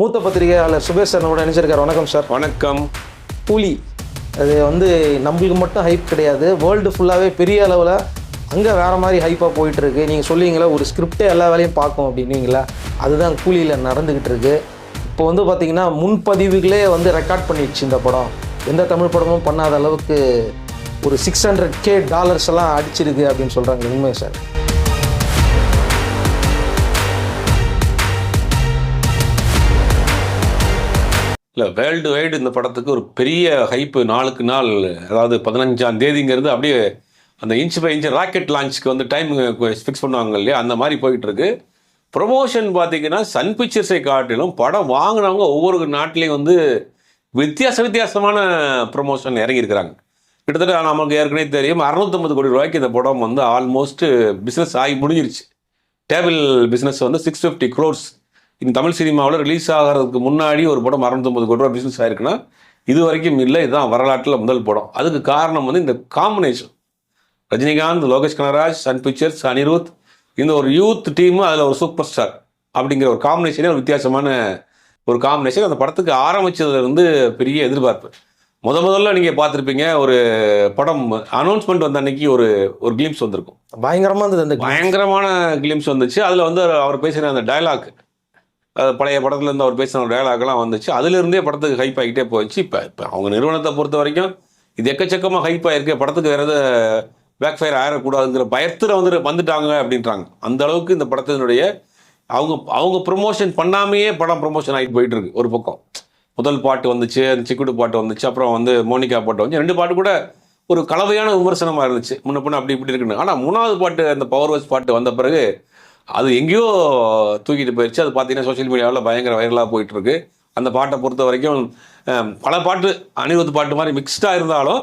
மூத்த பத்திரிகையாளர் சுபேஷ் சார் நம்மளோட நினைச்சிருக்காரு வணக்கம் சார். வணக்கம். கூலி அது வந்து நம்மளுக்கு மட்டும் ஹைப் கிடையாது. வேர்ல்டு ஃபுல்லாகவே பெரிய அளவில் அங்கே வேறு மாதிரி ஹைப்பாக போயிட்டுருக்கு. நீங்கள் சொல்லுவீங்களா ஒரு ஸ்கிரிப்டே எல்லா வேலையும் பார்க்கும் அப்படின்னீங்களா? அதுதான் கூலியில் நடந்துக்கிட்டு இருக்கு. இப்போ வந்து பார்த்தீங்கன்னா முன்பதிவுகளே வந்து ரெக்கார்ட் பண்ணிடுச்சு இந்த படம். எந்த தமிழ் படமும் பண்ணாத அளவுக்கு ஒரு சிக்ஸ் ஹண்ட்ரட் கே டாலர்ஸ் எல்லாம் அடிச்சிருக்கு அப்படின்னு சொல்கிறாங்க உண்மை சார். இல்லை வேர்ல்டு வைடு இந்த படத்துக்கு ஒரு பெரிய ஹைப்பு நாளுக்கு நாள் அதாவது பதினஞ்சாம் தேதிங்கிறது அப்படியே அந்த இன்ச் பை இன்ச் ராக்கெட் லான்ச்சுக்கு வந்து டைம் ஃபிக்ஸ் பண்ணுவாங்க இல்லையா? அந்த மாதிரி போயிட்டு இருக்கு ப்ரொமோஷன் பார்த்தீங்கன்னா சன் பிக்சர்ஸை காட்டிலும் படம் வாங்கினவங்க ஒவ்வொரு நாட்டிலையும் வந்து வித்தியாச வித்தியாசமான ப்ரொமோஷன் இறங்கியிருக்கிறாங்க. கிட்டத்தட்ட நமக்கு ஏற்கனவே தெரியும் அறுநூத்தம்பது கோடி ரூபாய்க்கு இந்த படம் வந்து ஆல்மோஸ்ட் பிஸ்னஸ் ஆகி முடிஞ்சிருச்சு. டேபிள் பிஸ்னஸ் வந்து சிக்ஸ் ஃபிஃப்டி க்ரோர்ஸ் இந்த தமிழ் சினிமாவில் ரிலீஸ் ஆகிறதுக்கு முன்னாடி ஒரு படம் அறுநூத்தம்பது கோடி ரூபா பிஸ்னஸ் ஆயிருக்குன்னா இது வரைக்கும் இல்லை இதுதான் வரலாற்றில் முதல் படம். அதுக்கு காரணம் வந்து இந்த combination Rajinikanth Lokesh Kanagaraj Sun Pictures Anirudh இந்த ஒரு யூத் டீமு அதில் ஒரு சூப்பர் ஸ்டார் அப்படிங்கிற ஒரு காம்பினேஷனே ஒரு வித்தியாசமான ஒரு காம்பினேஷன் அந்த படத்துக்கு ஆரம்பிச்சதுலேருந்து பெரிய எதிர்பார்ப்பு. முத முதல்ல நீங்கள் பார்த்துருப்பீங்க ஒரு படம் அனௌன்ஸ்மெண்ட் வந்த அன்னைக்கு ஒரு ஒரு கிளிம்ஸ் வந்திருக்கும். பயங்கரமாக இருந்தது அந்த பயங்கரமான கிளிம்ஸ் வந்துச்சு. அதில் வந்து அவர் பேசின அந்த டயலாக் பழைய படத்துலேருந்து அவர் பேசின டயலாக்லாம் வந்துச்சு. அதுலேருந்தே படத்துக்கு ஹைப் ஆகிட்டே போச்சு. இப்போ இப்போ அவங்க நிறுவனத்தை பொறுத்த வரைக்கும் இது எக்கச்சக்கமாக ஹைப் ஆகிருக்கு படத்துக்கு வேறு எதாவது பேக் ஃபயர் ஆயிடக்கூடாதுங்கிற பயத்தில் வந்து வந்துட்டாங்க அப்படின்றாங்க. அந்த அளவுக்கு இந்த படத்தினுடைய அவங்க அவங்க ப்ரொமோஷன் பண்ணாமையே படம் ப்ரொமோஷன் ஆகிட்டு போயிட்டு இருக்கு ஒரு பக்கம். முதல் பாட்டு வந்துச்சு அந்த சிக்குடு பாட்டு வந்துச்சு அப்புறம் வந்து மோனிகா பாட்டு வந்துச்சு. ரெண்டு பாட்டு கூட ஒரு கலவையான விமர்சனமாக இருந்துச்சு. முன்ன பின்ன அப்படி இப்படி இருக்குன்னு. ஆனால் மூணாவது பாட்டு அந்த பவர் வாஸ் பாட்டு வந்த பிறகு அது எங்கேயோ தூக்கிட்டு போயிடுச்சு அது பார்த்தீங்கன்னா சோஷியல் மீடியாவில் பயங்கர வைரலாக போயிட்டு இருக்கு அந்த பாட்டை பொறுத்த வரைக்கும் பல பாட்டு அனிருத் பாட்டு மாதிரி மிக்ஸ்டாக இருந்தாலும்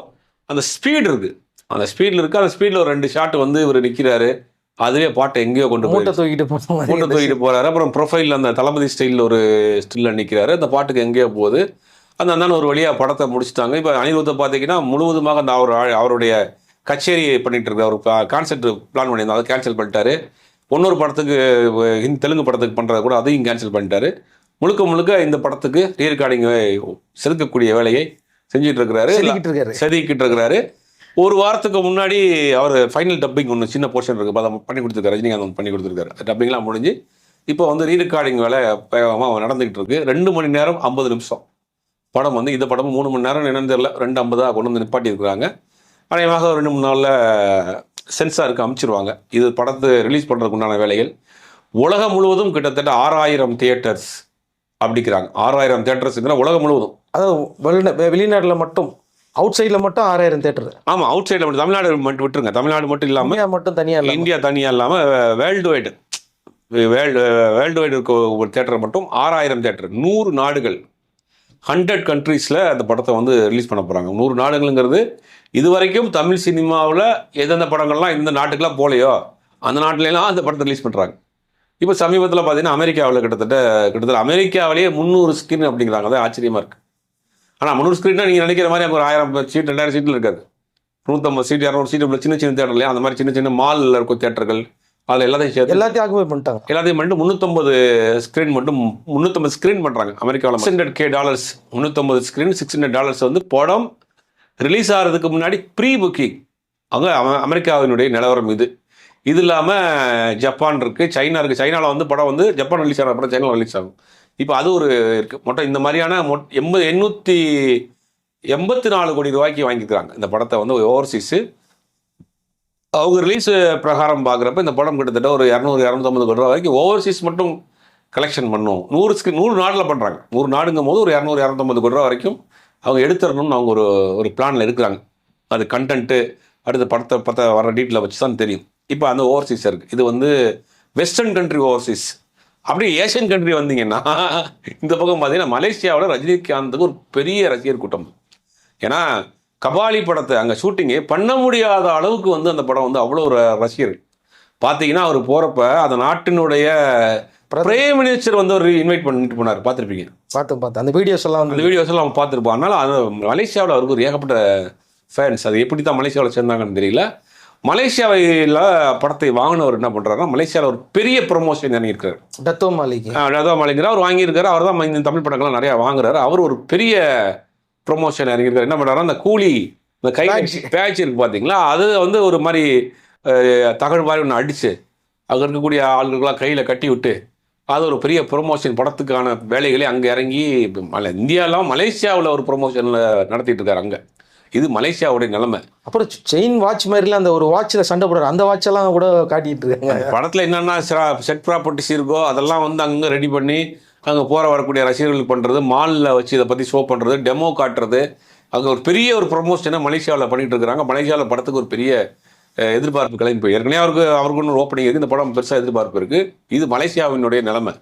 அந்த ஸ்பீடு இருக்கு. அந்த ஸ்பீடில் இருக்கு. அந்த ஸ்பீடில் ஒரு ரெண்டு ஷாட் வந்து இவர் நிற்கிறாரு அதுவே பாட்டை எங்கேயோ கொண்டு போய் மூட்டை தூக்கிட்டு மாதிரி மூட்டை தூக்கிட்டு போறாரு. அப்புறம் ப்ரொஃபைல் அந்த தளபதி ஸ்டைலில் ஒரு ஸ்டில்ல நிற்கிறாரு அந்த பாட்டுக்கு எங்கேயோ போகுது. அந்த அண்ணன் ஒரு வழியாக படத்தை முடிச்சிட்டாங்க. இப்போ அனிருத்தை பார்த்தீங்கன்னா முழுவதுமாக அந்த அவர் அவருடைய கச்சேரி பண்ணிட்டு இருக்க ஒரு கான்செப்ட் பிளான் பண்ணியிருந்தாங்க அதை கேன்சல் பண்ணிட்டாரு. இன்னொரு படத்துக்கு ஹிந்தி தெலுங்கு படத்துக்கு பண்ணுறது கூட அதையும் கேன்சல் பண்ணிட்டாரு. முழுக்க முழுக்க இந்த படத்துக்கு ரீ ரெக்கார்டிங் செலுத்தக்கூடிய வேலையை செஞ்சுட்டு இருக்கிறாரு செதுக்கிட்டு இருக்கிறாரு ஒரு வாரத்துக்கு முன்னாடி அவர் ஃபைனல் டப்பிங் ஒன்று சின்ன போர்ஷன் இருக்கு. அதை பண்ணி கொடுத்துருக்காரு. ரஜினிகாந்த் ஒன்று பண்ணி கொடுத்துருக்காரு. டப்பிங்லாம் முடிஞ்சு இப்போ வந்து ரீ ரெக்கார்டிங் வேலை வேகமாக நடந்துகிட்டு இருக்கு ரெண்டு மணி நேரம் ஐம்பது நிமிஷம். படம் வந்து இந்த படம் மூணு மணி நேரம் என்னன்னு தெரியல. ரெண்டு ஐம்பதாக கொண்டு வந்து நிப்பாட்டி இருக்கிறாங்க அநேகமாக ரெண்டு மூணு நாளில் சென்சாருக்கு அமைச்சிருவாங்க. இது படத்தை ரிலீஸ் பண்ணுறதுக்கு உண்டான வேலைகள். உலகம் முழுவதும் கிட்டத்தட்ட ஆறாயிரம் தியேட்டர்ஸ் அப்படிங்கிறாங்க ஆறாயிரம் தியேட்டர்ஸ்ங்கிற உலகம் முழுவதும். அதாவது வெளிநா- வெளிநாட்டுல மட்டும் அவுட் சைடில் மட்டும் ஆறாயிரம் தேட்டர் ஆமாம் அவுட் சைடில் மட்டும் தமிழ்நாடு மட்டும் விட்டுருங்க. தமிழ்நாடு மட்டும் இல்லாமல் இந்தியா மட்டும் தனியாக இல்லை இந்தியா தனியாக இல்லாமல் world wide world world wide இருக்க ஒரு தேட்டர் மட்டும் ஆறாயிரம் தேட்டர் நூறு நாடுகள். ஹண்ட்ரட் கண்ட்ரீஸில் அந்த படத்தை வந்து ரிலீஸ் பண்ண போகிறாங்க நூறு நாடுகளுங்கிறது இது வரைக்கும் தமிழ் சினிமாவில் எந்தெந்த படங்கள்லாம் இந்த நாட்டுக்கெல்லாம் போலையோ அந்த நாட்டிலலாம் அந்த படத்தை ரிலீஸ் பண்ணுறாங்க இப்போ சமீபத்தில் பார்த்தீங்கன்னா அமெரிக்காவில் கிட்டத்தட்ட கிட்டத்தட்ட அமெரிக்காவிலேயே முந்நூறு ஸ்கிரீன் அப்படிங்கிறாங்க. அது ஆச்சரியமாக இருக்குது ஆனால் முந்நூறு ஸ்க்ரீன்னா நீங்கள் நினைக்கிற மாதிரி அங்க ஒரு ஆயிரம் சீட் ரெண்டாயிரம் சீட்டில் இருக்காது. நூற்றம்பது சீட் இரநூறு சீட் உள்ள சின்ன சின்ன தேட்டர்லையும் அந்த மாதிரி சின்ன சின்ன மாலில் இருக்கும் தேட்டர்கள் அதில் எல்லாத்தையும் சேர்த்து எல்லாத்தையும் ஆக்குபை பண்ணிட்டாங்க. எல்லாத்தையும் மட்டும் முந்நூற்றம்பது ஸ்க்ரீன் மட்டும் முந்நூற்றம்பது ஸ்க்ரீன் பண்ணுறாங்க அமெரிக்காவில் சிக்ஸ் ஹண்ட்ரட் கே டாலர்ஸ் முந்நூற்றம்பது ஸ்க்ரீன் சிக்ஸ் ஹண்ட்ரட் டாலர்ஸ் வந்து படம் ரிலீஸ் ஆகிறதுக்கு முன்னாடி ப்ரீ புக்கிங் அவங்க அமெரிக்காவினுடைய நிலவரம் இது. இது இல்லாமல் ஜப்பான் இருக்குது சைனா இருக்குது சைனாவில் வந்து படம் வந்து ஜப்பான் ரிலீஸ் ஆகிற படம் சைனாவில் ரிலீஸ் ஆகும். இப்போ அது ஒரு இருக்குது மொத்தம் இந்த மாதிரியான மொட் எண்பது எண்ணூற்றி எண்பத்தி நாலு கோடி ரூபாய்க்கு வாங்கிக்கிறாங்க இந்த படத்தை வந்து ஓவர்சீஸு அவங்க ரிலீஸ் பிரகாரம் பார்க்குறப்ப இந்த படம் கிட்டத்தட்ட ஒரு இரநூறு இரநூத்தம்பது கோடி ரூபா வரைக்கும் ஓவர்சீஸ் மட்டும் கலெக்ஷன் பண்ணும். நூறு ஸ்க்ரீன் நூறு நாடில் பண்ணுறாங்க நூறு நாடுங்கும் போது ஒரு இரநூறு இரநூத்தம்பது கோடி ரூபா வரைக்கும் அவங்க எடுத்துடணும்னு அவங்க ஒரு ஒரு பிளானில் இருக்கிறாங்க. அது கண்டென்ட்டு அடுத்த படத்தை பத்த வர டீட்டில் வச்சு தான் தெரியும். இப்போ அந்த ஓவர்சீஸ் இருக்குது இது வந்து வெஸ்டர்ன் கண்ட்ரி ஓவர்சீஸ் அப்படியே ஏஷியன் கண்ட்ரி வந்தீங்கன்னா இந்த பக்கம் பார்த்தீங்கன்னா மலேசியாவில் ரஜினிகாந்துக்கு ஒரு பெரிய ரசிகர் கூட்டம். ஏன்னா கபாலி படத்தை அங்கே ஷூட்டிங்கே பண்ண முடியாத அளவுக்கு வந்து அந்த படம் வந்து அவ்வளோ ஒரு ரசிகர் பார்த்தீங்கன்னா அவர் போகிறப்ப அந்த நாட்டினுடைய பிரைம் மினிஸ்டர் வந்து ஒரு இன்வைட் பண்ணிட்டு போனார் பார்த்துருப்பீங்க? பார்த்து பார்த்து அந்த வீடியோஸ் எல்லாம் அந்த வீடியோஸ் எல்லாம் அவன் பார்த்துருப்பான் அதனால அது மலேசியாவில் அவருக்கு ஒரு ஏகப்பட்ட ஃபேன்ஸ் அது எப்படி தான் மலேசியாவில் சேர்ந்தாங்கன்னு தெரியல. மலேசியாவில் படத்தை வாங்கினவர் என்ன பண்ணுறாருன்னா மலேசியாவில் ஒரு பெரிய ப்ரொமோஷன் இறங்கியிருக்காரு. டத்தோ மாளிகை. அதான் மாலிங்கிற அவர் வாங்கியிருக்காரு. அவர் தான் இந்த தமிழ் படங்கள்லாம் நிறையா வாங்குறாரு. அவர் ஒரு பெரிய ப்ரொமோஷன் இறங்கியிருக்காரு. என்ன பண்ணுறாரு அந்த கூலி இந்த கை. பேட்ச் இருக்கு பார்த்தீங்களா அது வந்து ஒரு மாதிரி தகடு மாதிரி ஒன்று அடிச்சு அங்கே இருக்கக்கூடிய ஆளுகளுக்கெல்லாம் கையில் கட்டி விட்டு அது ஒரு பெரிய ப்ரொமோஷன் படத்துக்கான வேலைகளை அங்கே இறங்கி மலை இந்தியாலாம் மலேசியாவில் ஒரு ப்ரொமோஷனில் நடத்திட்டு இருக்காரு அங்கே. இது மலேசியாவுடைய நிலைமை. அப்புறம் செயின் வாட்ச் மாதிரிலாம் அந்த ஒரு வாட்சில் சண்டை போடுறாரு. அந்த வாட்செல்லாம் கூட காட்டிட்டு இருக்காங்க. படத்தில் என்னென்ன செட் ப்ராப்பர்ட்டிஸ் இருக்கோ அதெல்லாம் வந்து அங்கே ரெடி பண்ணி அங்கே போகிற வரக்கூடிய ரசிகர்களுக்கு பண்ணுறது மாலில் வச்சு இதை பற்றி ஷோ பண்ணுறது டெமோ காட்டுறது. அங்கே ஒரு பெரிய ஒரு ப்ரொமோஷனை மலேசியாவில் பண்ணிட்டு இருக்கிறாங்க. மலேசியாவில் படத்துக்கு ஒரு பெரிய அஹ், எதிர்பார்ப்பு ஏற்கனவே அவருக்கு அவருக்கு ஒன்று ஓப்பனிங் இருக்குது இந்த படம் பெருசாக எதிர்பார்ப்பு இருக்குது இது மலேசியாவினுடைய நிலைமை.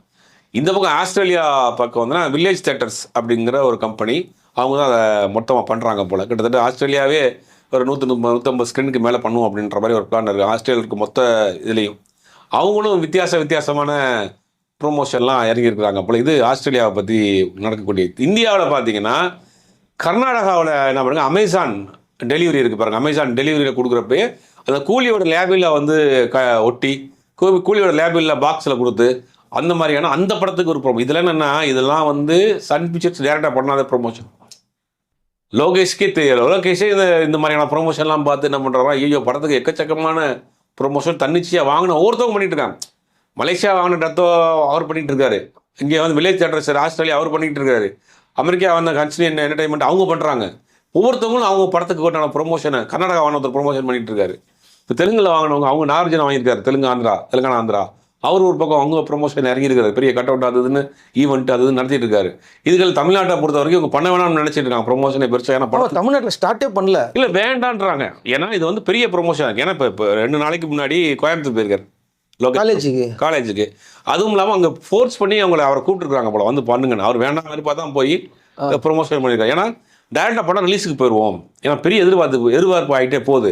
இந்த பக்கம் ஆஸ்திரேலியா பக்கம் வந்துனா வில்லேஜ் தேட்டர்ஸ் அப்படிங்கிற ஒரு கம்பெனி அவங்க தான் அதை மொத்தமாக பண்ணுறாங்க போல். கிட்டத்தட்ட ஆஸ்திரேலியாவே ஒரு நூற்றி முப்பது நூற்றம்பது ஸ்க்ரீனுக்கு மேலே பண்ணுவோம் அப்படின்ற மாதிரி ஒரு பிளான் இருக்குது ஆஸ்திரேலியாவுக்கு மொத்த இதுலேயும். அவங்களும் வித்தியாச வித்தியாசமான ப்ரொமோஷன்லாம் இறங்கியிருக்கிறாங்க போல். இது ஆஸ்திரேலியாவை பற்றி நடக்கக்கூடிய இந்தியாவில் பார்த்தீங்கன்னா கர்நாடகாவில் என்ன பண்ணுங்க அமேசான் டெலிவரி இருக்குது பாருங்கள் அமேசான் டெலிவரியில் கொடுக்குறப்பயே அந்த கூலியோட லேபிளில் வந்து க ஒட்டி கூ- கூலியோட லேபிளில் பாக்ஸில் கொடுத்து அந்த மாதிரியான அந்த படத்துக்கு ஒரு ப்ரோமோ இதில் என்னென்னா இதெல்லாம் வந்து சன் பிக்சர்ஸ் டேரெக்டாக பண்ணாத ப்ரொமோஷன் லோகேஷ்கே தெரியல. லோகேஷே இந்த இந்த மாதிரியான ப்ரொமோஷன்லாம் பார்த்து என்ன பண்ணுறாங்க ஐயோ படத்துக்கு எக்கச்சக்கமான ப்ரொமோஷன் தன்னிச்சையாக வாங்கின ஒவ்வொருத்தவங்க பண்ணிட்டு இருக்காங்க. மலேசியா வாங்கின டத்தோ அவர் பண்ணிகிட்டு இருக்காரு. இங்கே வந்து வில்லேஜ் தேட்டர் சார் ஆஸ்திரேலியா அவர் பண்ணிகிட்டு இருக்காரு. அமெரிக்கா வந்த கன்சினியன் என்டர்டைன்மெண்ட் அவங்க பண்ணுறாங்க ஒவ்வொருத்தவங்களும் அவங்க படத்துக்கு உண்டான ப்ரொமோஷனை கர்நாடகா வாங்கின ஒருத்தர் ப்ரொமோஷன் பண்ணிகிட்டு இருக்காரு. இப்போ தெலுங்குல வாங்கினவங்க அவங்க நார்ஜன் வாங்கியிருக்காரு தெலுங்கு ஆந்திரா தெலுங்கானா ஆந்திரா. அவர் ஒரு பக்கம் அவங்க ப்ரொமோஷன் இறங்கியிருக்காரு. பெரிய கட் அவுட் அதுன்னு ஈவெண்ட் அது இதுன்னு நடத்திட்டு இருக்காரு. இதுகள் தமிழ்நாட்டை பொறுத்த வரைக்கும் இவங்க பண்ண வேணாம்னு நினைச்சிட்டு இருக்காங்க. ப்ரொமோஷனை பெருசாக ஏன்னா ஆமா தமிழ்நாட்டில் ஸ்டார்ட்டே பண்ணல. இல்லை வேண்டான்றாங்க. ஏன்னா இது வந்து பெரிய ப்ரொமோஷன் ஏன்னா இப்போ ரெண்டு நாளைக்கு முன்னாடி கோயம்புத்தூர் போயிருக்காரு. காலேஜுக்கு. காலேஜுக்கு. அதுவும் இல்லாமல் அங்கே ஃபோர்ஸ் பண்ணி அவங்கள அவரை கூப்பிட்டுருக்காங்க போல. வந்து பண்ணுங்கன்னு. அவர் வேண்டாம் மாதிரி பார்த்தா போய் ப்ரொமோஷன் பண்ணியிருக்காரு. ஏன்னா டேரெக்டாக படம் ரிலீஸுக்கு போயிடுவோம் ஏன்னா பெரிய எதிர்பார்ப்பு எதிர்பார்ப்பு ஆகிட்டே போகுது.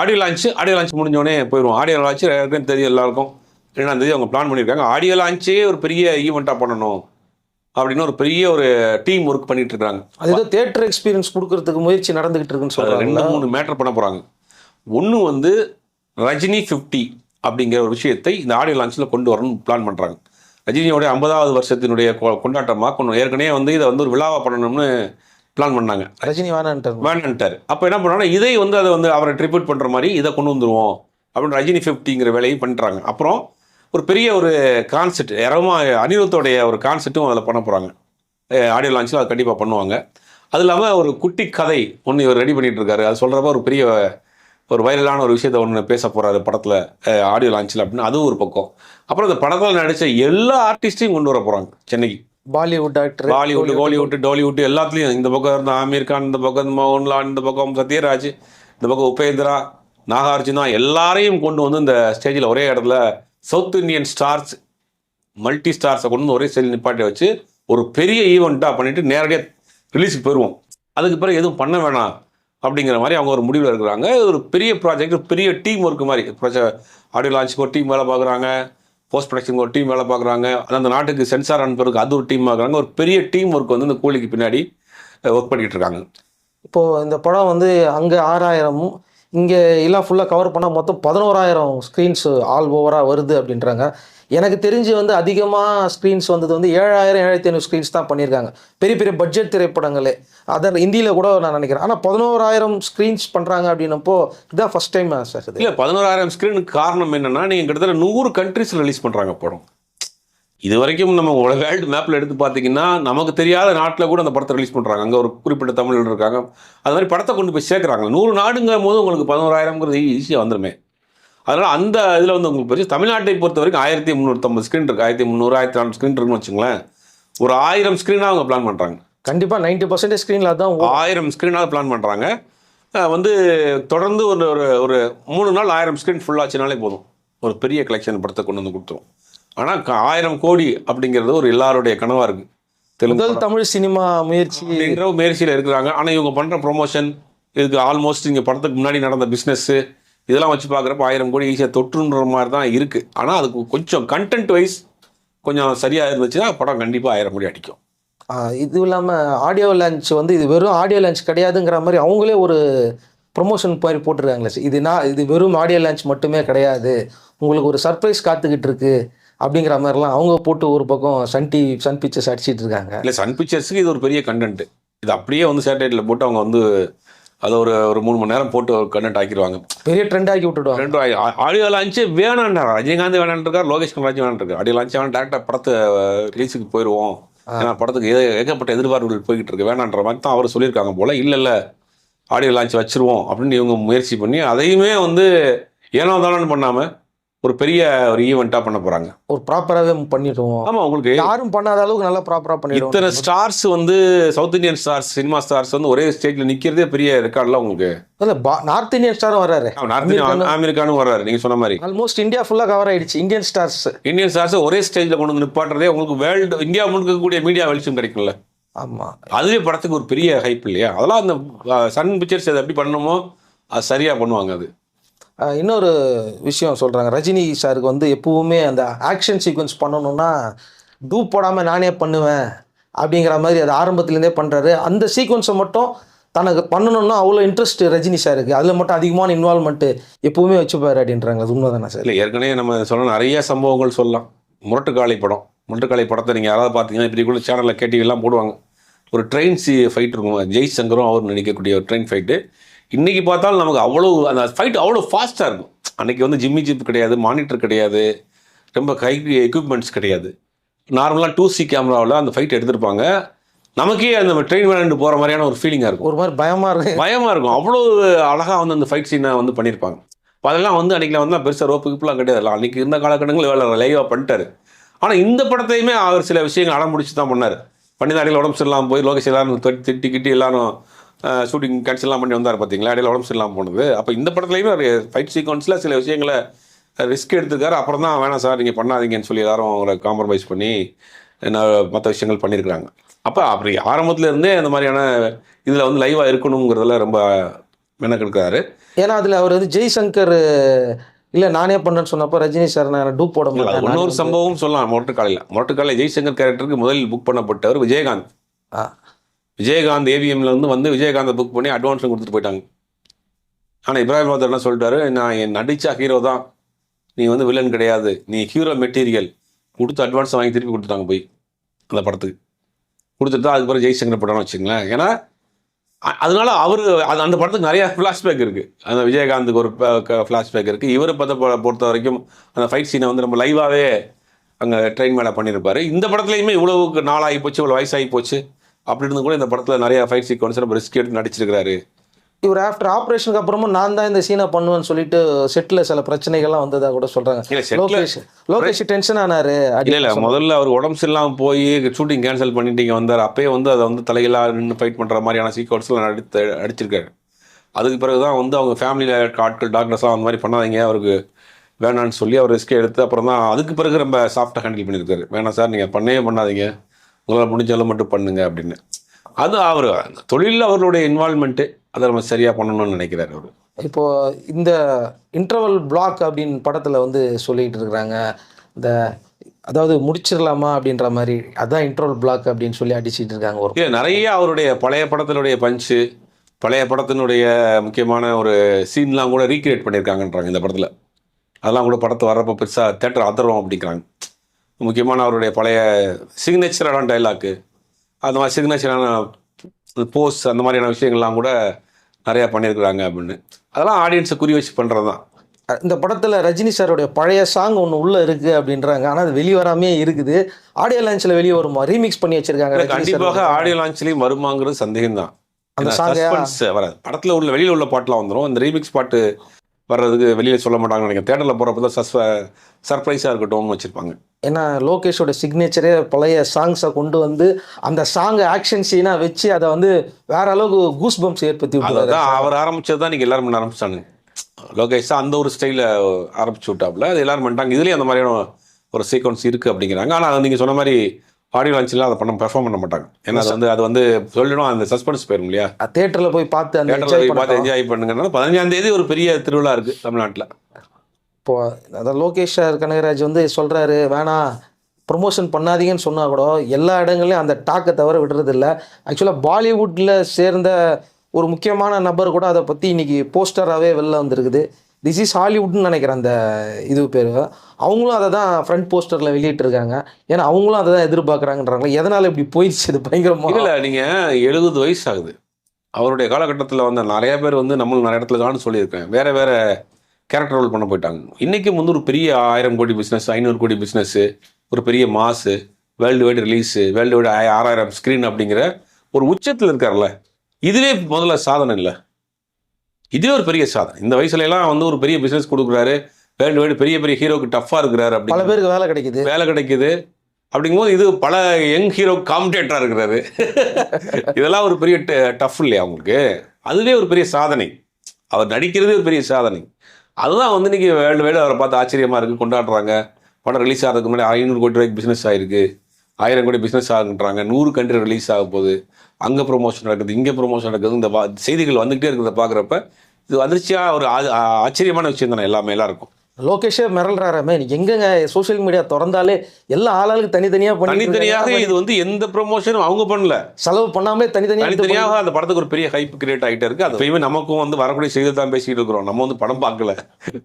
ஆடியோ லான்ச் ஆடியோ லான்ச் முடிஞ்சோடனே போயிடுவோம் ஆடியோ லான்ச் ஏற்கனவே தெரியும் எல்லாருக்கும். ரெண்டாம் தேதி அவங்க பிளான் பண்ணியிருக்காங்க ஆடியோ லான்ச்சே ஒரு பெரிய ஈவெண்ட்டாக பண்ணணும். அப்படின்னு ஒரு பெரிய ஒரு டீம் ஒர்க் பண்ணிட்டு இருக்காங்க. அது ஏதோ தேட்டர் எக்ஸ்பீரியன்ஸ் கொடுக்கறதுக்கு முயற்சி நடந்துகிட்டு இருக்குன்னு அதுல ரெண்டு மூணு மேட்டர் பண்ண போகிறாங்க ஒன்று வந்து ரஜினி ஃபிஃப்டி அப்படிங்கிற ஒரு விஷயத்தை இந்த ஆடியோ லான்ச்சில் கொண்டு வரணும்னு பிளான் பண்ணுறாங்க ரஜினியோடைய ஐம்பதாவது வருஷத்தினுடைய கொண்டாட்டமாக கொண்டு ஏற்கனவே வந்து இதை வந்து ஒரு விழாவாக பண்ணணும்னு பிளான் பண்ணாங்க. ரஜினி வேணான்ட்டார். வேண்டான்ட்டார் அப்போ என்ன பண்ணுறாங்கன்னா இதை வந்து அதை வந்து அவரை ட்ரிபியூட் பண்ணுற மாதிரி இதை கொண்டு வந்துருவோம் அப்படின்னு ரஜினி ஃபிஃப்டிங்கிற வேலையை பண்ணுறாங்க அப்புறம் ஒரு பெரிய ஒரு கான்செப்ட் யாரமா அனிருத்தோடைய ஒரு கான்செப்ட்டும் அதில் பண்ண போகிறாங்க ஆடியோ லான்ச்சில் அது கண்டிப்பாக பண்ணுவாங்க. அது இல்லாமல் ஒரு குட்டி கதை ஒன்று இவர் ரெடி பண்ணிட்டு இருக்காரு. அது சொல்கிறப்ப ஒரு பெரிய ஒரு வைரலான ஒரு விஷயத்தை ஒன்று பேச போகிறாரு படத்தில் ஆடியோ லான்ச்சில் அப்படின்னு அதுவும் ஒரு பக்கம். அப்புறம் இந்த படத்தில் நடித்த எல்லா ஆர்டிஸ்ட்டையும் கொண்டு வர போகிறாங்க சென்னைக்கு. பாலிவுட் ஆக்டர் பாலிவுட் கோலிவுட் டாலிவுட் எல்லாத்துலேயும். இந்த பக்கம் இருந்த ஆமீர் கான் இந்த பக்கம் மோகன்லால் இந்த பக்கம் சத்யராஜ் இந்த பக்கம் உபேந்திரா நாகார்ஜுனா எல்லாரையும் கொண்டு வந்து இந்த ஸ்டேஜில் ஒரே இடத்துல சவுத் இந்தியன் ஸ்டார்ஸ் மல்டி ஸ்டார்ஸை கொண்டு வந்து ஒரே ஸ்டேஜில் நிப்பாட்டி வச்சு ஒரு பெரிய ஈவெண்ட்டாக பண்ணிட்டு நேரடியாக ரிலீஸுக்கு போயிடுவோம் அதுக்கு பிறகு எதுவும் பண்ண வேணாம் அப்படிங்கிற மாதிரி அவங்க ஒரு முடிவில் இருக்கிறாங்க. ஒரு பெரிய ப்ராஜெக்ட் பெரிய டீம் ஒர்க் மாதிரி. ஆடியோ லான்ச்சுக்கு ஒரு டீம் வேலை பார்க்குறாங்க. போஸ்ட் ப்ரொடக்ஷன் ஒரு டீம் வேலை பார்க்குறாங்க. அந்த நாட்டுக்கு சென்சார் அனுப்புறதுக்கு அது ஒரு டீம் பார்க்குறாங்க ஒரு பெரிய டீம் ஒர்க் வந்து இந்த கூலிக்கு பின்னாடி ஒர்க் பண்ணிகிட்டு இருக்காங்க. இப்போது இந்த படம் வந்து அங்கே ஆறாயிரமும் இங்கே எல்லாம் ஃபுல்லாக கவர் பண்ணால் மொத்தம் பதினோராயிரம் ஸ்க்ரீன்ஸ் ஆல் ஓவராக வருது அப்படின்றாங்க. எனக்கு தெரிஞ்சு வந்து அதிகமாக ஸ்க்ரீன்ஸ் வந்தது வந்து ஏழாயிரம் ஏழாயிரத்தி ஐநூறு ஸ்க்ரீன்ஸ் தான் பண்ணியிருக்காங்க. பெரிய பெரிய பட்ஜெட் திரைப்படங்களே. அதான் இந்தியில் கூட நான் நினைக்கிறேன். ஆனால் பதினோராயிரம் ஸ்க்ரீன்ஸ் பண்ணுறாங்க அப்படின்னப்போ இதுதான் ஃபஸ்ட் டைம் சார் இல்லை பதினோராயிரம் ஸ்க்ரீனுக்கு காரணம் என்னென்னா நீங்கள் கிட்டத்தட்ட நூறு கண்ட்ரிஸில் ரிலீஸ் பண்ணுறாங்க படம். இது வரைக்கும் நம்ம வேர்ல்டு மேப்பில் எடுத்து பார்த்தீங்கன்னா நமக்கு தெரியாத நாட்டில் கூட அந்த படத்தை ரிலீஸ் பண்ணுறாங்க அங்கே ஒரு குறிப்பிட்ட தமிழர்கள் இருக்காங்க. அது மாதிரி படத்தை கொண்டு போய் சேர்க்குறாங்க. நூறு நாடுங்கும் போது உங்களுக்கு பதினோராயிரம்ங்கிறது ஈஸியாக வந்துருமே. அதனால் அந்த இதில் வந்து உங்களுக்கு பெரிய தமிழ்நாட்டை பொறுத்த வரைக்கும் ஆயிரத்தி முந்நூற்றம்பது ஸ்க்ரீன் இருக்குது ஆயிரத்தி முந்நூறு ஆயிரத்தி நானூறு ஸ்க்ரீன் இருக்குன்னு வச்சுங்களேன். ஒரு ஆயிரம் ஸ்க்ரீனாக அவங்க பிளான் பண்ணுறாங்க கண்டிப்பாக நைன்டி பர்சன்டேஜ் ஸ்க்ரீனில் ஓடும். ஆயிரம் ஸ்க்ரீனாவது பிளான் பண்ணுறாங்க வந்து தொடர்ந்து ஒரு ஒரு ஒரு மூணு நாள் ஆயிரம் ஸ்க்ரீன் ஃபுல்லாச்சுனாலே போதும். ஒரு பெரிய கலெக்ஷன் படத்தை கொண்டு வந்து கொடுத்துரும். ஆனால் ஆயிரம் கோடி அப்படிங்கிறது ஒரு எல்லாருடைய கனவாக இருக்குது தெலுங்கு தமிழ் சினிமா முயற்சி ஒரு முயற்சியில் இருக்கிறாங்க. ஆனால் இவங்க பண்ணுற ப்ரொமோஷன் இதுக்கு ஆல்மோஸ்ட் இங்கே படத்துக்கு முன்னாடி நடந்த பிஸ்னஸ்ஸு இதெல்லாம் வச்சு பார்க்குறப்ப ஆயிரம் கோடி ஈஸியாக தொற்றுன்ற மாதிரி தான் இருக்குது ஆனால் அதுக்கு கொஞ்சம் கண்டென்ட் வைஸ் கொஞ்சம் சரியாக இருந்துச்சுன்னா படம் கண்டிப்பாக ஆயிரம் கோடி அடிக்கும். இது இல்லாமல் ஆடியோ லான்ச் வந்து இது வெறும் ஆடியோ லான்ச் கிடையாதுங்கிற மாதிரி அவங்களே ஒரு ப்ரொமோஷன் மாதிரி போட்டிருக்காங்களே. இது நான் இது வெறும் ஆடியோ லான்ச் மட்டுமே கிடையாது. உங்களுக்கு ஒரு சர்ப்ரைஸ் காத்துக்கிட்டு இருக்கு. அப்படிங்கிற மாதிரிலாம் அவங்க போட்டு ஒரு பக்கம் சன் டிவி சன் பிக்சர்ஸ் அடிச்சிட்டு இருக்காங்க. இல்லை சன் பிக்சர்ஸுக்கு இது ஒரு பெரிய கண்டென்ட் இது அப்படியே வந்து சேட்டலைட்டில் போட்டு அவங்க வந்து அதை ஒரு ஒரு மூணு மணி நேரம் போட்டு கண்டென்ட் ஆக்கிடுவாங்க. பெரிய ட்ரெண்ட் ஆக்கி விட்டுடுவாங்க. ரெண்டு ஆடியோ லான்ச்சு வேணான்றார் ரஜினிகாந்த் வேணான்ருக்கார் லோகேஷ் கனராஜ் வேணான்ருக்கார் ஆடியோ லான்ச் வேணாம் டேரக்டாக படத்தை ரிலீஸுக்கு போயிடுவோம். ஏன்னா படத்துக்கு ஏ- ஏகப்பட்ட எதிர்பார்ப்புகள் போய்கிட்டு இருக்கு. வேணான்ற மாதிரி தான் அவர் சொல்லியிருக்காங்க போல. இல்லை இல்லை ஆடியோ லான்ச் வச்சிருவோம் அப்படின்னு இவங்க முயற்சி பண்ணி அதையுமே வந்து ஏனோ தானோன்னு பண்ணாமல் ஒரு பெரிய ஒரு ஈவெண்ட்டாக பண்ண போகிறாங்க ஒரு ப்ராப்பராகவே பண்ணிடுவோம். ஆமாம் உங்களுக்கு யாரும் பண்ணாத அளவுக்கு நல்லா ப்ராப்பராக பண்ணிடுவோம். இத்தனை ஸ்டார்ஸ் வந்து south Indian stars cinema stars வந்து ஒரே ஸ்டேஜில் நிற்கிறதே பெரிய ரெக்கார்ட்லாம் உங்களுக்கு? இல்லை நார்த் இந்தியன் ஸ்டாரும் வர்றாரு. நார்த் இந்தியன் அமெரிக்கானும் வர்றாரு. நீங்கள் சொன்ன மாதிரி. ஆல்மோஸ்ட் இந்தியா ஃபுல்லாக கவர் ஆயிடுச்சு. இந்தியன் ஸ்டார்ஸ் இந்தியன் ஸ்டார்ஸ் ஒரே ஸ்டேஜில் கொண்டு வந்து நிப்பாட்டுறதே உங்களுக்கு வேர்ல்டு இந்தியா முழுக்க இருக்கக்கூடிய மீடியா வெளிச்சம் கிடைக்கும்ல. ஆமாம் அதுவே படத்துக்கு ஒரு பெரிய ஹைப் இல்லையா? அதெல்லாம் அந்த சன் பிக்சர்ஸ் அதை எப்படி பண்ணணுமோ அது சரியாக பண்ணுவாங்க அது. இன்னொரு விஷயம் சொல்கிறாங்க ரஜினி சாருக்கு வந்து எப்பவுமே அந்த ஆக்ஷன் சீக்வன்ஸ் பண்ணணும்னா டூ போடாமல் நானே பண்ணுவேன் அப்படிங்கிற மாதிரி அது ஆரம்பத்துலேருந்தே பண்ணுறாரு அந்த சீக்வன்ஸை மட்டும் தனக்கு பண்ணணும்னா அவ்வளோ இன்ட்ரெஸ்ட் ரஜினி சாருக்கு. அதில் மட்டும் அதிகமான இன்வால்மெண்ட்டு எப்பவுமே வச்சுப்பாரு அப்படின்றாங்க. அது உண்மைதானே சார்? இல்லை ஏற்கனவே நம்ம சொன்ன நிறைய சம்பவங்கள் சொல்லலாம். முரட்டுக்காளி படம். முரட்டுக்காளி படத்தை நீங்கள் யாராவது பார்த்தீங்கன்னா இப்படி கூட சேனலில் கேட்டிவெல்லாம் போடுவாங்க. ஒரு ட்ரெயின் சி ஃபைட் இருக்கும். ஜெய் சங்கரும் அவர் நினைக்கக்கூடிய ஒரு ட்ரெயின் ஃபைட்டு இன்றைக்கி பார்த்தாலும் நமக்கு அவ்வளோ அந்த ஃபைட் அவ்வளோ ஃபாஸ்ட்டாக இருக்கும். அன்றைக்கி வந்து ஜிம்மி ஜிப் கிடையாது மானிட்டர் கிடையாது ரொம்ப ஹை எக்யூப்மெண்ட்ஸ் கிடையாது. நார்மலாக டூ சி கேமராவில் அந்த ஃபைட் எடுத்திருப்பாங்க. நமக்கே அந்த ட்ரெயின் விளையாண்டு போகிற மாதிரியான ஒரு ஃபீலிங்காக இருக்கும். ஒரு மாதிரி பயமாக இருக்கு. பயமாக இருக்கும். அவ்வளோ அழகாக வந்து அந்த ஃபைட் சீனை வந்து பண்ணியிருப்பாங்க. அதெல்லாம் வந்து அன்றைக்கி வந்து பெருசாக ரோப்பு கிப்லாம் கிடையாது. அன்றைக்கி இருந்த காலகட்டங்களில் வேலை லைவாக பண்ணிட்டாரு. ஆனால் இந்த படத்தையுமே அவர் சில விஷயங்கள் அடம் முடிச்சு தான் பண்ணார். பண்ணி தான் அடையில உடம்பு சரியில்லாமல் போய் லோகேஷ் எல்லாரும் திட்டி கிட்டி எல்லாரும் ஷூட்டிங் கேன்சல்லாம் பண்ணி வந்தார் பார்த்தீங்களா இடையில உடம்பு சரியில்லாமல் போனது. அப்போ இந்த படத்துலையுமே ஒரு ஃபைட் சீக்வன்ஸில் சில விஷயங்களை ரிஸ்க் எடுத்துருக்காரு. அப்புறம் தான் வேணாம் சார் நீங்கள் பண்ணாதீங்கன்னு சொல்லி எல்லாரும் அவங்கள காம்ப்ரமைஸ் பண்ணி மற்ற விஷயங்கள் பண்ணியிருக்கிறாங்க. அப்போ அப்படி ஆரம்பத்துல இருந்தே அந்த மாதிரியான இதில் வந்து லைவாக இருக்கணுங்கிறதுல ரொம்ப மெனக்கெடுக்கிறாரு. ஏன்னா அதில் அவர் வந்து ஜெய்சங்கர் இல்லை நானே பண்ணேன்னு சொன்னப்போ ரஜினி சார் நான் டூப் போட நானே இன்னொரு சம்பவம் சொல்லலாம் மொரட்டுக்காலையில். மொரட்டுக்காலையில் ஜெய்சங்கர் கேரக்டருக்கு முதலில் புக் பண்ணப்பட்டவர் விஜயகாந்த். விஜயகாந்த் ஏவிஎம்ல இருந்து வந்து விஜயகாந்தை புக் பண்ணி அட்வான்ஸும் கொடுத்துட்டு போயிட்டாங்க. ஆனால் இப்ராஹிம் பாத்தர் என்ன சொல்லிட்டாரு? நான் என் நடிச்சா ஹீரோ தான். நீ வந்து வில்லன் கிடையாது. நீ ஹீரோ மெட்டீரியல் கொடுத்து அட்வான்ஸ் வாங்கி திருப்பி கொடுத்துட்டாங்க போய் அந்த படத்துக்கு. கொடுத்துட்டு தான் அதுக்கப்புறம் ஜெய்சங்கர் படம்னு வச்சுங்களேன் ஏன்னா அதனால அவர் அது அந்த படத்துக்கு நிறையா ஃப்ளாஷ்பேக் இருக்குது அந்த விஜயகாந்துக்கு ஒரு ஃப்ளாஷ்பேக் இருக்குது இவரை பார்த்த பொறுத்த வரைக்கும் அந்த ஃபைட் சீனை வந்து நம்ம லைவாகவே அங்கே ட்ரெயின் மேலே பண்ணியிருப்பாரு இந்த படத்துலையுமே இவ்வளவுக்கு நாளாகி போச்சு இவ்வளோ வயசாகி போச்சு. அப்படி இருந்து கூட இந்த படத்தில் நிறைய ஃபைட் சீக்வன்ஸ் நம்ம ரிஸ்க் எடுத்து நடிச்சிருக்கிறாரு. இவர் ஆஃப்டர் ஆப்ரேஷனுக்கு அப்புறமும் நான் தான் இந்த சீனை பண்ணுவேன்னு சொல்லிட்டு செட்டில் சில பிரச்சனைகள்லாம் வந்ததா கூட ல- லோகேஷ் லோகேஷ் டென்ஷன் ஆனாரு. இல்லை இல்லை முதல்ல அவர் உடம்பு சரியில்லாமல் போய் ஷூட்டிங் கேன்சல் பண்ணிட்டு இங்கே வந்தார். அப்பயே வந்து அதை வந்து தலைகளாக நின்று ஃபைட் பண்ணுற மாதிரியான சீக்வன்ஸ்லாம் நடித்து அடிச்சிருக்காரு அதுக்கு பிறகு தான் வந்து அவங்க ஃபேமிலியில் இருக்க ஆட்கள் டாக்டர்ஸ்லாம் அந்த மாதிரி பண்ணாதீங்க அவருக்கு வேணான்னு சொல்லி அவர் ரிஸ்க் எடுத்து அப்புறம் தான் அதுக்கு பிறகு ரொம்ப சாஃப்டாக ஹேண்டில் பண்ணியிருக்காரு. வேணாம் சார் நீங்கள் பண்ணவே பண்ணாதீங்க. உங்களால் முடிஞ்சாலும் மட்டும் பண்ணுங்க அப்படின்னு. அது அவர் தொழிலில் அவருடைய இன்வால்மெண்ட்டு அதை நம்ம சரியாக பண்ணணும்னு நினைக்கிறாரு அவர். இப்போ இந்த இன்டர்வல் பிளாக் அப்படின்னு படத்துல வந்து சொல்லிட்டு இருக்கிறாங்க. இந்த அதாவது முடிச்சிடலாமா அப்படின்ற மாதிரி அதான் இன்டர்வல் பிளாக் அப்படின்னு சொல்லி அடிச்சிட்டு இருக்காங்க ஒரு இல்லை நிறைய அவருடைய பழைய படத்தினுடைய பஞ்சு பழைய படத்தினுடைய முக்கியமான ஒரு சீன்லாம் கூட ரீக்ரியேட் பண்ணியிருக்காங்கன்றாங்க இந்த படத்தில். அதெல்லாம் கூட படத்தை வர்றப்போ பெருசாக தேட்டர் ஆதரவும் அப்படிங்கிறாங்க முக்கியமான அவருடைய பழைய சிக்னேச்சரான டைலாக்கு அந்த மாதிரி சிக்னேச்சரான போஸ் அந்த மாதிரியான விஷயங்கள்லாம் கூட நிறையா பண்ணியிருக்கிறாங்க அப்படின்னு. அதெல்லாம் ஆடியன்ஸை குறி வச்சு பண்ணுறது தான் இந்த படத்துல ரஜினி சாருடைய பழைய சாங் ஒன்று உள்ள இருக்கு அப்படின்றாங்க. ஆனா அது வெளியே வராமே இருக்குது. ஆடியோ லான்ச்ல வெளியே வருமா? ரீமிக்ஸ் பண்ணி வச்சிருக்காங்க கண்டிப்பாக ஆடியோ லான்ச்லேயும் வருமாங்கிறது சந்தேகம் தான் அந்த சஸ்பென்ஸ் வராது படத்தில் உள்ள வெளியில் உள்ள பாட்டுலாம் வந்துடும் அந்த ரீமிக்ஸ் பாட்டு வர்றதுக்கு வெளியில் சொல்ல மாட்டாங்கன்னு நினைக்கிறேன். தேட்டரில் போகிறப்ப தான் சஸ் சர்ப்ரைஸாக இருக்கட்டும்னு வச்சுருப்பாங்க. ஏன்னா லோகேஷோட சிக்னேச்சரே பழைய சாங்ஸை கொண்டு வந்து அந்த சாங்கை ஆக்ஷன் சீனாக வச்சு அதை வந்து வேற அளவுக்கு கூஸ் பம்ப்ஸ் ஏற்படுத்தி விட்டுறாரு அவர் ஆரம்பிச்சது தான் நீங்கள் எல்லாரும் பண்ண ஆரம்பிச்சிட்டாங்க லோகேஷ் தான் அந்த ஒரு ஸ்டைலில் ஆரம்பிச்சு விட்டாப்புல. அது எல்லாரும் பண்ணிட்டாங்க. இதுலேயும் அந்த மாதிரியான ஒரு சீக்வன்ஸ் இருக்குது அப்படிங்கிறாங்க. ஆனால் நீங்கள் சொன்ன மாதிரி ஆடியோ லான்ச்சில் அதை பண்ண பெர்ஃபார்ம் பண்ண மாட்டாங்க. ஏன்னா அது வந்து அது வந்து சொல்லிடும் அந்த சஸ்பென்ஸ் போயிடும் இல்லையா? தேட்டரில் போய் பார்த்து அந்த பார்த்து என்ஜாய் பண்ணுங்கன்னா பதினஞ்சாம் தேதி ஒரு பெரிய திருவிழா இருக்குது தமிழ்நாட்டில். இப்போது அதான் லோகேஷ் கனகராஜ் வந்து சொல்கிறாரு வேணாம் ப்ரொமோஷன் பண்ணாதீங்கன்னு சொன்னால் கூட எல்லா இடங்கள்லையும் அந்த டாக்கை தவிர விடுறதில்ல ஆக்சுவலாக பாலிவுட்டில் சேர்ந்த ஒரு முக்கியமான நபர் கூட அதை பற்றி இன்னைக்கு போஸ்டராகவே வெளில வந்திருக்குது. திஸ் இஸ் ஹாலிவுட்னு நினைக்கிறேன் அந்த இது பேர். அவங்களும் அதை தான் ஃப்ரண்ட் போஸ்டரில் வெளியிட்டிருக்காங்க. ஏன்னா அவங்களும் அதை தான் எதிர்பார்க்குறாங்கன்றாங்க. எதனால் இப்படி போயிடுச்சு இது பயங்கரமாக இல்லை நீங்கள் எழுபது வயசு ஆகுது. அவருடைய காலகட்டத்தில் வந்த நிறைய பேர் வந்து நம்மளும் நிறைய இடத்துல தான் சொல்லியிருக்கேன் வேறு வேறு கேரக்டர் ரோல் பண்ண போயிட்டாங்க. இன்னைக்கும் வந்து ஒரு பெரிய ஆயிரம் கோடி பிஸ்னஸ் ஐநூறு கோடி பிஸ்னஸ் ஒரு பெரிய mass world wide release world wide ஆறாயிரம் ஸ்க்ரீன் அப்படிங்கிற ஒரு உச்சத்தில் இருக்கார்ல. இதுவே முதல்ல சாதனை இல்லை. இதுவே ஒரு பெரிய சாதனை. இந்த வயசுல எல்லாம் வந்து ஒரு பெரிய பிஸ்னஸ் கொடுக்குறாரு. வேர்ல்டு வைடு பெரிய பெரிய ஹீரோக்கு டஃப்பாக இருக்கிறாரு பல அப்படி பேருக்கு வேலை கிடைக்குது. வேலை கிடைக்குது. அப்படிங்கும்போது இது பல யங் ஹீரோ காம்படேட்டராக இருக்கிறாரு. இதெல்லாம் ஒரு பெரிய டஃப் இல்லையா அவங்களுக்கு? அதுவே ஒரு பெரிய சாதனை. அவர் நடிக்கிறதே ஒரு பெரிய சாதனை. அதுதான் வந்து இன்னைக்கு வேர்ல்டு வேலை அவரை பார்த்து ஆச்சரியமாக இருக்குது கொண்டாடுறாங்க. படம் ரிலீஸ் ஆகிறதுக்கு முன்னாடி ஐநூறு கோடி ரூபாய்க்கு பிஸ்னஸ் ஆகிருக்கு ஆயிரம் கோடி பிஸ்னஸ் ஆகுன்றாங்க. நூறு கண்ட்ரி ரிலீஸ் ஆக போகுது. அங்கே ப்ரொமோஷன் நடக்குது இங்கே ப்ரொமோஷன் நடக்குது. இந்த செய்திகள் வந்துகிட்டே இருக்கிறத பார்க்குறப்ப இது அதிர்ச்சியாக ஒரு ஆ- ஆச்சரியமான விஷயம் தானே எல்லாமே எல்லாருக்கும். லோகேஷே மிரள்றாராமே எங்கங்க சோஷியல் மீடியா திறந்தாலே எல்லா ஆளாளுக்கு தனித்தனியாக பண்ணி தனித்தனியாக இது வந்து எந்த ப்ரொமோஷனும் அவங்க பண்ணல. செலவு பண்ணாமலே தனித்தனியாக தனித்தனியாக அந்த படத்துக்கு ஒரு பெரிய ஹைப் கிரியேட் ஆகிட்டே இருக்கு. அது எப்பயுமே நமக்கும் வந்து வரக்கூடிய செய்தி தான் பேசிட்டு இருக்கிறோம். நம்ம வந்து படம் பார்க்கல.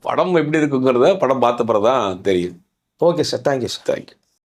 படம் எப்படி இருக்குங்கிறத படம் பார்த்த பிறகு தான் தெரியும் okay sir thank you sir thank you